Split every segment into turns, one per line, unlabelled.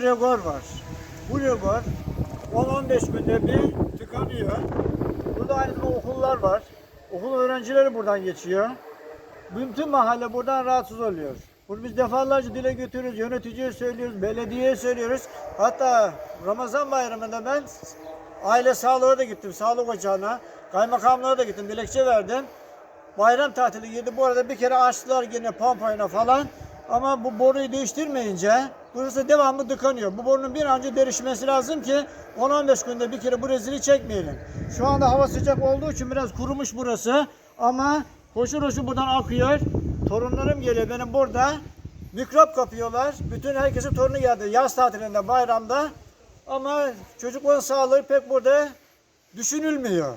tane regor var. Bu regor 10-15 günde bir tıkanıyor. Burada zamanda okullar var. Okul öğrencileri buradan geçiyor. Bütün mahalle buradan rahatsız oluyor. Bunu biz defalarca dile götürüyoruz, yöneticiye söylüyoruz, belediyeye söylüyoruz. Hatta Ramazan bayramında ben aile sağlığa da gittim, sağlık ocağına. Kaymakamlığa da gittim, dilekçe verdim. Bayram tatili girdi. Bu arada bir kere açtılar yine pompayla falan. Ama bu boruyu değiştirmeyince burası devamlı tıkanıyor. Bu borunun bir an önce değişmesi lazım ki 10-15 günde bir kere bu rezili çekmeyelim. Şu anda hava sıcak olduğu için biraz kurumuş burası. Ama hoşur hoşur buradan akıyor. Torunlarım geliyor benim burada. Mikrop kapıyorlar. Bütün herkesin torunu geldi. Yaz tatilinde, bayramda. Ama çocukların sağlığı pek burada düşünülmüyor.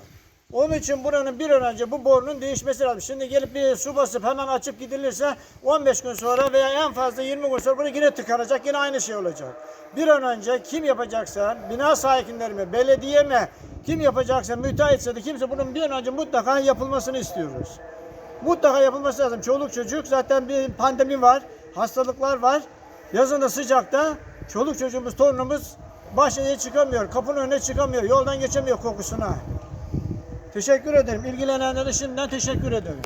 Onun için buranın bir an önce bu borunun değişmesi lazım. Şimdi gelip bir su basıp hemen açıp gidilirse 15 gün sonra veya en fazla 20 gün sonra burası yine tıkanacak. Yine aynı şey olacak. Bir an önce kim yapacaksa, bina sakinleri mi, belediye mi, kim yapacaksa, müteahhitse de kimse bunun bir an önce mutlaka yapılmasını istiyoruz. Mutlaka yapılması lazım. Çoluk çocuk zaten bir pandemi var, hastalıklar var. Yazın da sıcakta çoluk çocuğumuz, torunumuz bahçeye çıkamıyor, kapının önüne çıkamıyor, yoldan geçemiyor kokusuna. Teşekkür ederim. İlgilenenlere şimdiden teşekkür ederim.